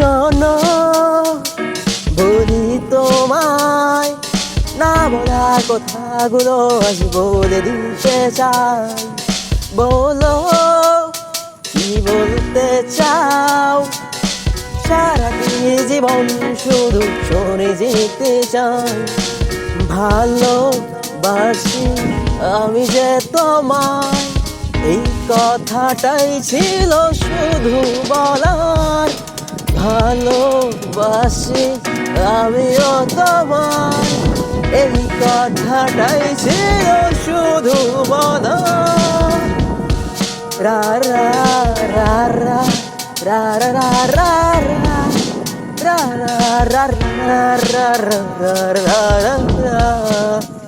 শোনো, বলি তোমায়, না বলা কথাগুলো আজ বলে দিতে চাই। বলো, কি বলতে চাও? সারাটি জীবন শুধু শুনে যেতে চাই। ভালোবাসি আমি যে তোমায়, এই কথাটাই ছিল শুধু বলা। ভালোবাসি আমিও তোমায় এই কথাটাই ছিল শুধু ra ra ra ra ra ra ra ra ra ra ra ra ra ra ra ra ra ra